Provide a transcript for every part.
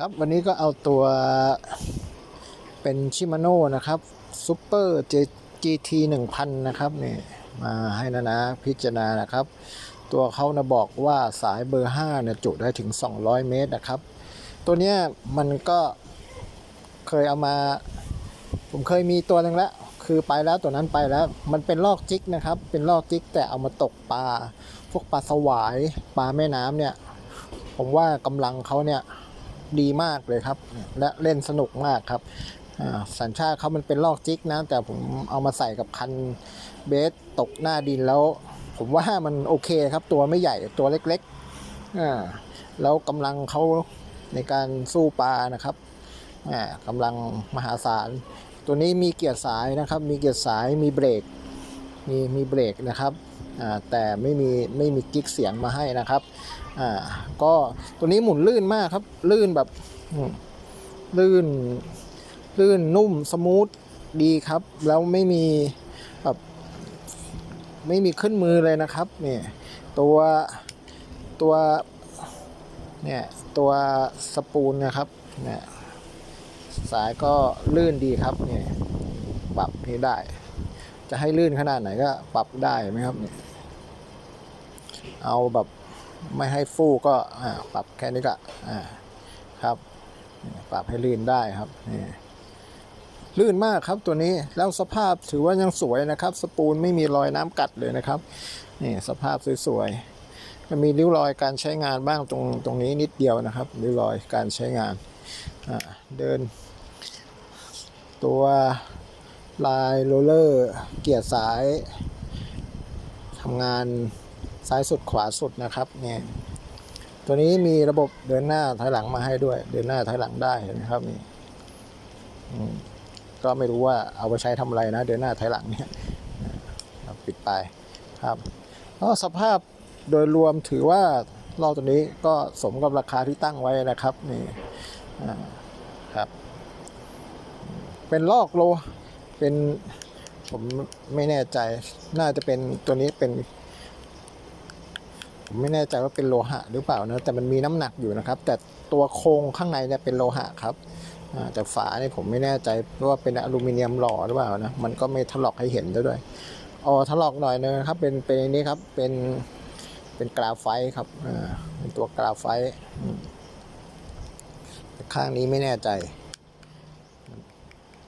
ครับวันนี้ก็เอาตัวเป็นชิมาโน่นะครับซูเปอร์จีทีหนึ่งพันนะครับนี่มาให้นะนะพิจารณานะครับ ตัวเขานะบอกว่าสายเบอร์5เนี่ยจุได้ถึง 200 เมตรนะครับ ตัวเนี้ยมันก็เคยเอามา ผมเคยมีตัวหนึ่งแล้ว คือไปแล้วตัวนั้นไปแล้ว มันเป็นลอกจิกนะครับ เป็นลอกจิกแต่เอามาตกปลา พวกปลาสวายปลาแม่น้ำเนี่ย ผมว่ากำลังเขาเนี่ย ดีมากเลยครับ และเล่นสนุกมากครับอ่าสัญชาติเขามันเป็นลอกจิกนะ แต่ผมเอามาใส่กับคันเบสตกหน้าดินแล้ว ผมว่ามันโอเคครับ ตัวไม่ใหญ่ตัวเล็กๆแล้วกำลังเขาในการสู้ปลานะครับกำลังมหาศาล ตัวนี้มีเกียร์สายนะครับ มีเกียร์สายมีเบรกมีมีเบรกนะครับ แต่ไม่มีไม่มีกิ๊กเสียงมาให้นะครับก็ตัวนี้หมุนลื่นมากครับลื่นแบบลื่นลื่นนุ่มสมูทดีครับ แล้วไม่มีแบบไม่มีขึ้นมือเลยนะครับเนี่ยตัวตัวเนี่ยตัวสปูลนะครับเนี่ยสายก็ลื่นดีครับเนี่ยปรับนี้ได้ จะให้ลื่นขนาดไหนก็ปรับได้ไหมครับเนี่ย เอาแบบไม่ให้ฟูก็ปรับแค่นี้ก็ครับปรับให้ลื่นได้ครับนี่ลื่นมากครับตัวนี้แล้วสภาพถือว่ายังสวยนะครับ สปูลไม่มีรอยน้ำกัดเลยนะครับนี่สภาพสวยๆมันมีริ้วรอยการใช้งานบ้างตรงตรงนี้นิดเดียวนะครับริ้วรอยการใช้งานเดิน ตัวลายโรลเลอร์ เกียร์สายทำงาน ซ้ายสุดขวาสุดนะครับเนี่ยตัวนี้มีระบบเดินหน้าถอยหลังมาให้ด้วย เดินหน้าถอยหลังได้เห็นไหมครับนี่ก็ไม่รู้ว่าเอาไปใช้ทำอะไรนะ เดินหน้าถอยหลังเนี่ยปิดไปครับก็สภาพโดยรวมถือว่าเราตัวนี้ก็สมกับราคาที่ตั้งไว้นะครับนี่ครับเป็นลอกโลเป็นผมไม่แน่ใจน่าจะเป็นตัวนี้เป็น ผมไม่แน่ใจว่าเป็นโลหะหรือเปล่านะแต่มันมีน้ำหนักอยู่นะครับ แต่ตัวโครงข้างในเนี่ยเป็นโลหะครับแต่ฝาเนี่ยผมไม่แน่ใจว่าเป็นอลูมิเนียมหล่อหรือเปล่านะมันก็ไม่ถลอกให้เห็นด้วยอ๋อถลอกหน่อยนึงครับ เป็นเป็นนี้ครับเป็นเป็นกราไฟต์ครับเป็นตัวกราไฟต์ข้างนี้ไม่แน่ใจ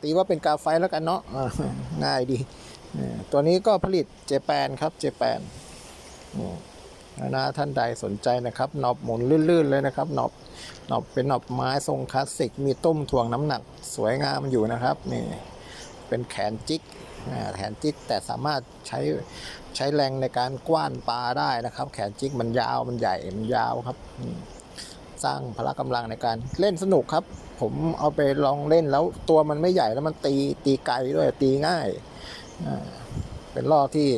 ตีว่าเป็นกราไฟต์แล้วกันเนาะง่ายดี ตัวนี้ก็ผลิตเจแปนครับเจแปน นะท่านใดสนใจนะครับหนอบหมุนลื่นๆเลยนะครับหนอบหนอบเป็นหนอบไม้ทรงคลาสสิก มีต้มถ่วงน้ำหนักสวยงามอยู่นะครับนี่เป็นแขนจิกแขนจิกแต่สามารถใช้ใช้แรงในการกว้านปลาได้นะครับ แขนจิกมันยาวมันใหญ่มันยาวครับ สร้างพละกำลังในการเล่นสนุกครับ ผมเอาไปลองเล่นแล้วตัวมันไม่ใหญ่แล้วมันตีตีไกลด้วยตีง่าย เป็นล่อที่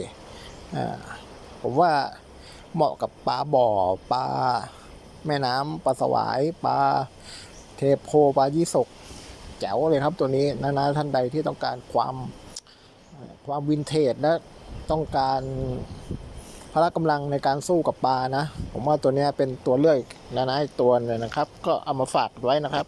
ผมว่า เหมาะกับปลาบ่อปลาแม่น้ำปลาสวายปลาเทโพปลายี่สกแจ๋วเลยครับตัวนี้นะนะท่านใดที่ต้องการความความวินเทจและต้องการพละกำลังในการสู้กับปลานะ ผมว่าตัวนี้เป็นตัวเลือกนะนะตัวเลยนะครับ ก็เอามาฝากไว้นะครับ